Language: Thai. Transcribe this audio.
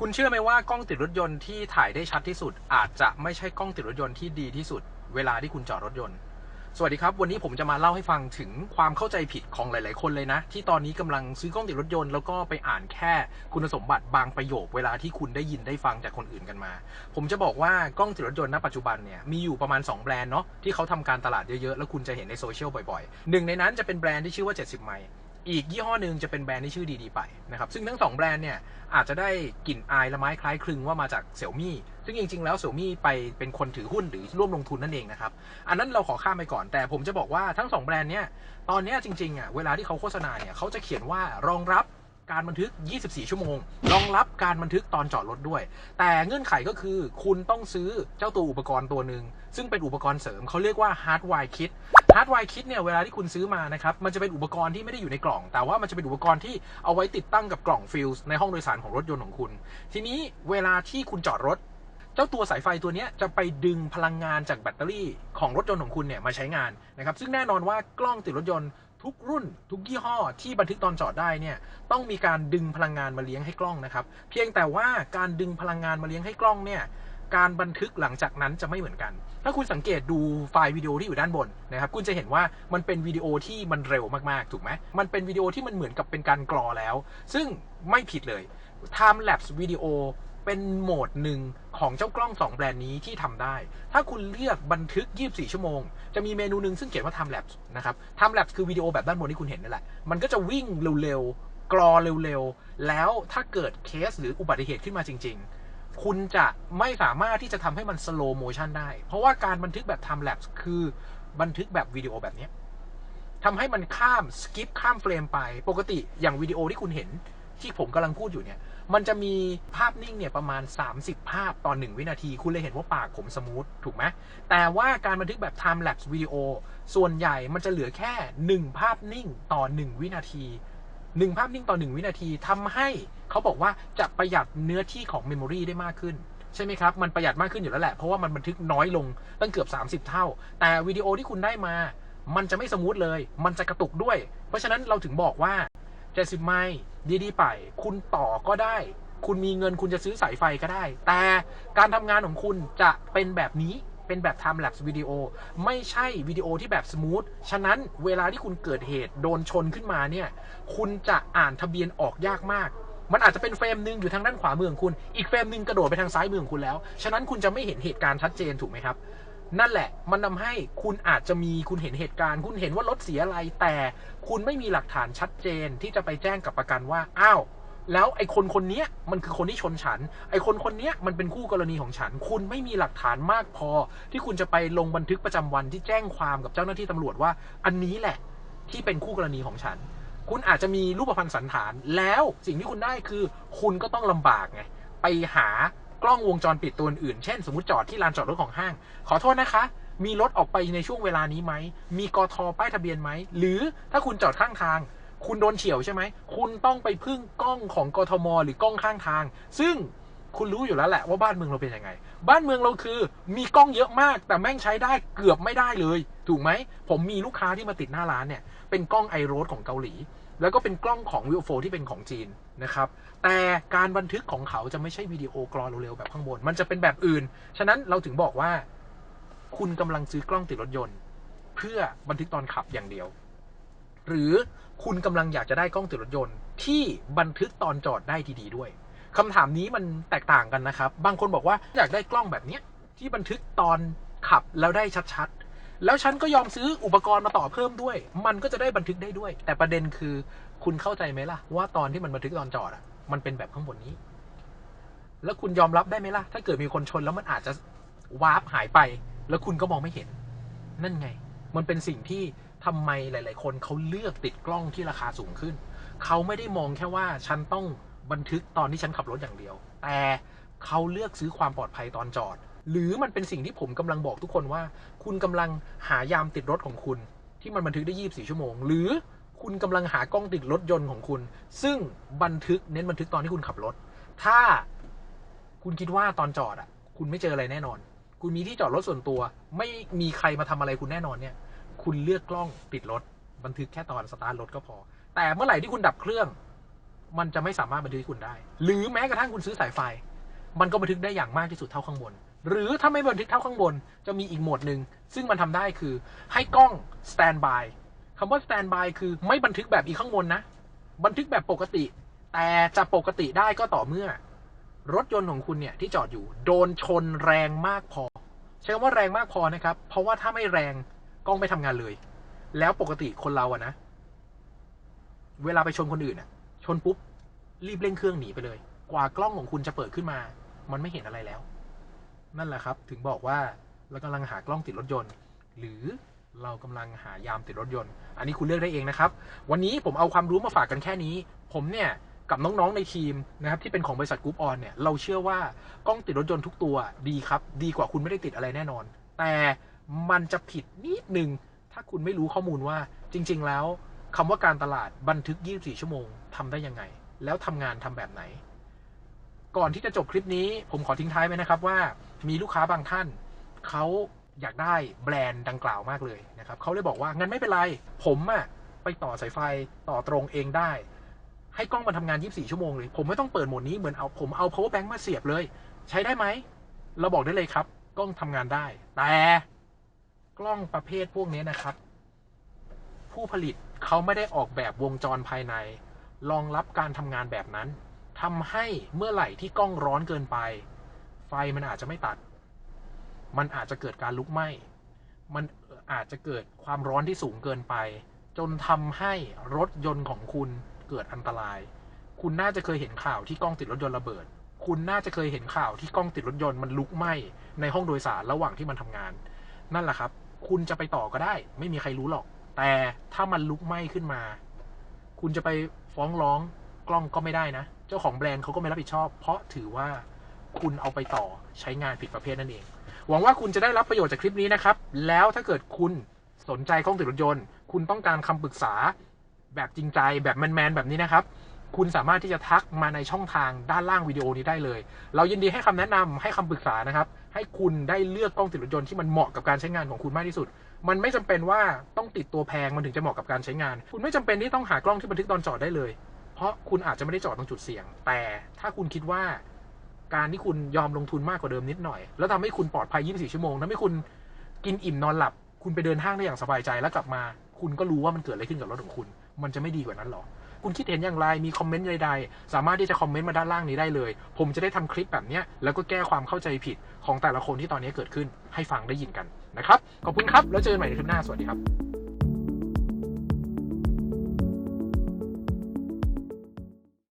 คุณเชื่อไหมว่ากล้องติดรถยนต์ที่ถ่ายได้ชัดที่สุด อาจจะไม่ใช่กล้องติดรถยนต์ที่ดีที่สุด เวลาที่คุณจอดรถยนต์ สวัสดีครับ วันนี้ผมจะมาเล่าให้ฟังถึงความเข้าใจผิดของหลาย ๆ คนเลยนะ ที่ตอนนี้กำลังซื้อกล้องติดรถยนต์แล้วก็ไปอ่านแค่คุณสมบัติบางประโยค เวลาที่คุณได้ยินได้ฟังจากคนอื่นกันมา ผมจะบอกว่ากล้องติดรถยนต์ณปัจจุบันเนี่ยมีอยู่ประมาณ 2 แบรนด์เนาะที่เขาทำการตลาดเยอะ ๆ แล้วคุณจะเห็นในโซเชียลบ่อย ๆ หนึ่งในนั้นจะเป็นแบรนด์ที่ชื่อว่า 70 ไมล์ อีกยี่ห้อหนึ่งจะเป็นแบรนด์ที่ชื่อดีๆไปนะครับ ซึ่งทั้งสองแบรนด์เนี่ยอาจจะได้กลิ่นอายละไม้คล้ายคลึงว่ามาจากเสี่ยมี่ซึ่งจริงๆ แล้วเสี่ยมี่ไปเป็นคนถือหุ้นหรือร่วมลงทุนนั่นเองนะครับ อันนั้นเราขอข้ามไปก่อน แต่ผมจะบอกว่าทั้งสองแบรนด์เนี่ยตอนนี้จริงๆอะเวลาที่เขาโฆษณาเนี่ยเขาจะเขียนว่ารองรับ การบันทึก 24 ชั่วโมง รองรับการบันทึกตอนจอดรถด้วย แต่เงื่อนไขก็คือคุณต้องซื้อเจ้าตัวอุปกรณ์ตัวหนึ่ง ซึ่งเป็นอุปกรณ์เสริมเขาเรียกว่า Hardwire Kit Hardwire Kit เนี่ยเวลาที่คุณซื้อมานะครับ มันจะเป็นอุปกรณ์ที่ไม่ได้อยู่ในกล่อง แต่ว่ามันจะเป็นอุปกรณ์ที่เอาไว้ติดตั้งกับกล่องฟิลส์ในห้องโดยสารของรถยนต์ของคุณ ทีนี้เวลาที่คุณจอดรถเจ้าตัวสายไฟตัวนี้จะไปดึงพลังงานจากแบตเตอรี่ของรถยนต์ของคุณเนี่ยมาใช้งานนะครับ ซึ่งแน่นอนว่ากล้องติดรถยนต์ ทุกรุ่นทุกยี่ห้อที่บันทึกตอนจอดได้เนี่ยต้องมีการดึงพลังงานมาเลี้ยงให้กล้องนะครับ เพียงแต่ว่าการดึงพลังงานมาเลี้ยงให้กล้องเนี่ยการบันทึกหลังจากนั้นจะไม่เหมือนกัน ถ้าคุณสังเกตดูไฟล์วิดีโอที่อยู่ด้านบนนะครับ คุณจะเห็นว่ามันเป็นวิดีโอที่มันเร็วมาก ๆ ถูกไหม มันเป็นวิดีโอที่มันเหมือนกับเป็นการกรอแล้ว ซึ่งไม่ผิดเลย time lapse วิดีโอเป็นโหมดหนึ่ง ของเจ้ากล้อง 2 แบรนด์นี้ที่ทำได้ ถ้าคุณเลือกบันทึก 24 ชั่วโมง จะมีเมนูหนึ่งซึ่งเขียนว่า time lapse นะครับ time lapse คือวิดีโอแบบด้านบนที่คุณเห็นนั่นแหละ มันก็จะวิ่งเร็วๆ กรอเร็วๆ แล้วถ้าเกิดเคสหรืออุบัติเหตุขึ้นมาจริง ๆ คุณจะไม่สามารถที่จะทำให้มัน slow motion ได้ เพราะว่าการบันทึกแบบ time lapse คือบันทึกแบบวิดีโอแบบนี้ทำให้มันข้ามสกิปข้ามเฟรมไป ปกติอย่างวิดีโอที่คุณเห็น ที่ผมกำลังพูดอยู่เนี่ยมันจะมีภาพนิ่งเนี่ยประมาณ 30 ภาพต่อ 1 วินาที คุณเลยเห็นว่าปากผมสมูทถูกไหมแต่ว่าการบันทึกแบบ time lapse วิดีโอส่วนใหญ่มันจะเหลือแค่ 1 ภาพนิ่งต่อ 1 วินาที 1 ภาพนิ่งต่อ 1 วินาทีทำให้เขาบอกว่าจะประหยัดเนื้อที่ของเมมโมรีได้มากขึ้นใช่ไหมครับ มันประหยัดมากขึ้นอยู่แล้วแหละ เพราะว่ามันบันทึกน้อยลงตั้งเกือบ 30 เท่า แต่วิดีโอที่คุณได้มา มันจะไม่สมูทเลย มันจะกระตุกด้วย เพราะฉะนั้นเราถึงบอกว่า 70ไมล์ดีๆไป คุณต่อก็ได้ คุณมีเงินคุณจะซื้อสายไฟก็ได้ แต่การทำงานของคุณจะเป็นแบบนี้เป็นแบบ time lapse วิดีโอ ไม่ใช่วิดีโอที่แบบสมูท ฉะนั้นเวลาที่คุณเกิดเหตุโดนชนขึ้นมาเนี่ย คุณจะอ่านทะเบียนออกยากมาก มันอาจจะเป็นเฟรมหนึ่งอยู่ทางด้านขวามือของคุณ อีกเฟรมหนึ่งกระโดดไปทางซ้ายมือของคุณแล้ว ฉะนั้นคุณจะไม่เห็นเหตุการณ์ชัดเจนถูกไหมครับ นั่นแหละ มันทาให้คุณอาจจะมีคุณเห็นเหตุการณ์ คุณเห็นว่ารถเสียอะไร แต่คุณไม่มีหลักฐานชัดเจนที่จะไปแจ้งกับประกันว่า อ้าว แล้วไอ้คนคนนี้มันคือคนที่ชนฉัน ไอ้คนคนนี้มันเป็นคู่กรณีของฉัน คุณไม่มีหลักฐานมากพอ ที่คุณจะไปลงบันทึกประจำวันที่แจ้งความกับเจ้าหน้าที่ตำรวจว่า อันนี้แหละ ที่เป็นคู่กรณีของฉัน คุณอาจจะมีรูปพรรณสันฐาน แล้วสิ่งที่คุณได้คือ คุณก็ต้องลำบากไง ไปหา ล้องวงจรปิดตัวอื่น เช่น สมมติจอดที่ลานจอดรถของห้าง ขอโทษนะคะ มีรถออกไปในช่วงเวลานี้ไหม มีกทป้ายทะเบียนไหม หรือถ้าคุณจอดข้างทาง คุณโดนเฉียวใช่ไหม คุณต้องไปพึ่งกล้องของกทม หรือกล้องข้างทาง ซึ่งคุณรู้อยู่แล้วแหละว่าบ้านเมืองเราเป็นยังไง บ้านเมืองเราคือมีกล้องเยอะมาก แต่แม่งใช้ได้เกือบไม่ได้เลย ถูกไหม ผมมีลูกค้าที่มาติดหน้าร้านเนี่ย เป็นกล้องไอโรสของเกาหลี แล้วก็เป็นกล้องของวิวโฟที่เป็นของจีนนะครับ แต่การบันทึกของเขาจะไม่ใช่วิดีโอกรอเร็วๆแบบข้างบน มันจะเป็นแบบอื่น ฉะนั้นเราถึงบอกว่า คุณกำลังซื้อกล้องติดรถยนต์ เพื่อบันทึกตอนขับอย่างเดียว หรือคุณกำลังอยากจะได้กล้องติดรถยนต์ ที่บันทึกตอนจอดได้ดีๆด้วยคำถามนี้มันแตกต่างกันนะครับ บางคนบอกว่าอยากได้กล้องแบบเนี้ยที่บันทึกตอนขับแล้วได้ชัดๆ แล้วฉันก็ยอมซื้ออุปกรณ์มาต่อเพิ่มด้วย มันก็จะได้บันทึกได้ด้วย แต่ประเด็นคือคุณเข้าใจไหมล่ะ ว่าตอนที่มันบันทึกตอนจอดอะมันเป็นแบบข้างบนนี้ แล้วคุณยอมรับได้ไหมล่ะ ถ้าเกิดมีคนชนแล้วมันอาจจะวาร์ปหายไป แล้วคุณก็มองไม่เห็น นั่นไง มันเป็นสิ่งที่ทำไมหลาย ๆ คนเขาเลือกติดกล้องที่ราคาสูงขึ้น เขาไม่ได้มองแค่ว่าฉันต้องบันทึกตอนที่ฉันขับรถอย่างเดียว แต่เขาเลือกซื้อความปลอดภัยตอนจอด หรือมันเป็นสิ่งที่ผมกำลังบอกทุกคนว่า คุณกำลังหายามติดรถของคุณ ที่มันบันทึกได้ 24 ชั่วโมง หรือคุณกำลังหากล้องติดรถยนต์ของคุณ ซึ่งบันทึกเน้นบันทึกตอนที่คุณขับรถ ถ้าคุณคิดว่าตอนจอดอะ คุณไม่เจออะไรแน่นอน คุณมีที่จอดรถส่วนตัว ไม่มีใครมาทำอะไรคุณแน่นอนเนี่ย คุณเลือกกล้องติดรถ บันทึกแค่ตอนสตาร์ทรถก็พอ แต่เมื่อไหร่ที่คุณดับเครื่อง มันจะไม่สามารถบันทึกคุณได้ หรือแม้กระทั่งคุณซื้อสายไฟ มันก็บันทึกได้อย่างมากที่สุดเท่าข้างบน หรือถ้าไม่บันทึกเท่าข้างบน จะมีอีกโหมดหนึ่ง ซึ่งมันทำได้คือให้กล้อง stand by คำว่า stand by คือไม่บันทึกแบบอีกข้างบนนะ บันทึกแบบปกติ แต่จะปกติได้ก็ต่อเมื่อ รถยนต์ของคุณเนี่ยที่จอดอยู่โดนชนแรงมากพอ ใช้คำว่าแรงมากพอนะครับ เพราะว่าถ้าไม่แรงกล้องไม่ทำงานเลย แล้วปกติคนเราอะนะ เวลาไปชนคนอื่นอะชนปุ๊บรีบเร่งเครื่องหนีไปเลย กว่ากล้องของคุณจะเปิดขึ้นมา มันไม่เห็นอะไรแล้ว นั่นแหละครับ ถึงบอกว่าเรากำลังหากล้องติดรถยนต์ หรือเรากำลังหายามติดรถยนต์ อันนี้คุณเลือกได้เองนะครับ วันนี้ผมเอาความรู้มาฝากกันแค่นี้ ผมเนี่ยกับน้องๆในทีมนะครับที่เป็นของบริษัทกรุ๊ปออนเนี่ยเราเชื่อว่ากล้องติดรถยนต์ทุกตัวดีครับ ดีกว่าคุณไม่ได้ติดอะไรแน่นอน แต่มันจะผิดนิดนึง ถ้าคุณไม่รู้ข้อมูลว่าจริง ๆ แล้วคำว่าการตลาดบันทึก 24 ชั่วโมงทำได้ยังไง แล้วทำงานทำแบบไหน ก่อนที่จะจบคลิปนี้ผมขอทิ้งท้ายไว้นะครับว่ามีลูกค้าบางท่านเขาอยากได้แบรนด์ดังกล่าวมากเลยนะครับเขาเลยบอกว่างั้นไม่เป็นไร ผมอะไปต่อสายไฟต่อตรงเองได้ ให้กล้องมันทำงาน 24 ชั่วโมงเลย ผมไม่ต้องเปิดโหมดนี้เหมือนเอาผมเอา power bank มาเสียบเลย ใช้ได้ไหม เราบอกได้เลยครับ กล้องทำงานได้ แต่กล้องประเภทพวกนี้นะครับ ผู้ผลิตเขาไม่ได้ออกแบบวงจรภายใน รองรับการทำงานแบบนั้น ทำให้เมื่อไหร่ที่กล้องร้อนเกินไป ไฟมันอาจจะไม่ตัด มันอาจจะเกิดการลุกไหม้ มันอาจจะเกิดความร้อนที่สูงเกินไป จนทำให้รถยนต์ของคุณเกิดอันตราย คุณน่าจะเคยเห็นข่าวที่กล้องติดรถยนต์ระเบิด คุณน่าจะเคยเห็นข่าวที่กล้องติดรถยนต์มันลุกไหม้ในห้องโดยสารระหว่างที่มันทำงาน นั่นแหละครับ คุณจะไปต่อก็ได้ ไม่มีใครรู้หรอก แต่ถ้ามันลุกไหม้ขึ้นมา คุณจะไปฟ้องร้อง กล้องก็ไม่ได้นะ เจ้าของแบรนด์เขาก็ไม่รับผิดชอบ เพราะถือว่าคุณเอาไปต่อใช้งานผิดประเภทนั่นเอง หวังว่าคุณจะได้รับประโยชน์จากคลิปนี้นะครับ แล้วถ้าเกิดคุณสนใจกล้องติดรถยนต์ คุณต้องการคำปรึกษาแบบจริงใจแบบแมนๆแบบนี้นะครับ คุณสามารถที่จะทักมาในช่องทางด้านล่างวิดีโอนี้ได้เลย เรายินดีให้คำแนะนำให้คำปรึกษานะครับ ให้คุณได้เลือกกล้องติดรถยนต์ที่มันเหมาะกับการใช้งานของคุณมากที่สุด มันไม่จำเป็นว่าต้องติดตัวแพงมันถึงจะเหมาะกับการใช้งาน คุณไม่จำเป็นที่ต้องหากล้องที่บันทึกตอนจอดได้เลย เพราะคุณอาจจะไม่ได้จอดตรงจุดเสี่ยง แต่ถ้าคุณคิดว่าการที่คุณยอมลงทุนมากกว่าเดิมนิดหน่อย แล้วทำให้คุณปลอดภัย 24 ชั่วโมงทำให้คุณกินอิ่มนอนหลับ คุณไปเดินห้างได้อย่างสบายใจแล้วกลับมา คุณก็รู้ว่ามันเกิดอะไรขึ้นกับรถของคุณ มันจะไม่ดีกว่านั้นหรอ คุณคิดเห็นอย่างไร มีคอมเมนต์ใดๆ สามารถที่จะคอมเมนต์มาด้านล่างนี้ได้เลย ผมจะได้ทำคลิปแบบนี้แล้วก็แก้ความเข้าใจผิดของแต่ละคนที่ตอนนี้เกิดขึ้น ให้ฟังได้ยินกันนะครับ ขอบคุณครับ แล้วเจอกันใหม่ในคลิปหน้า สวัสดีครับ